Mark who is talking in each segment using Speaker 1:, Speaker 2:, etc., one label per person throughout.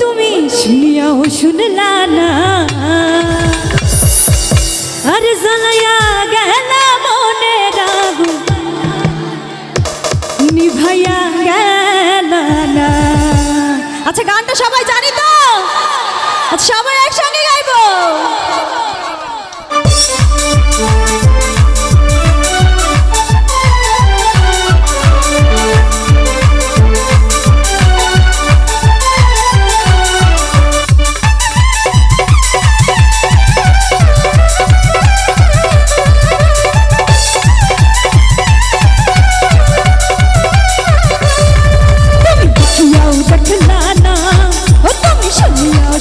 Speaker 1: তুমি শুনিয়াও শুনলা না। আরে জ্বালায়া গেল মনে রাগু। নিভাইয়া গেল না। আচ্ছা গানটা সবাই জানি তো? আচ্ছা সবাই একসঙ্গে গাইবো?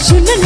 Speaker 1: Shunan.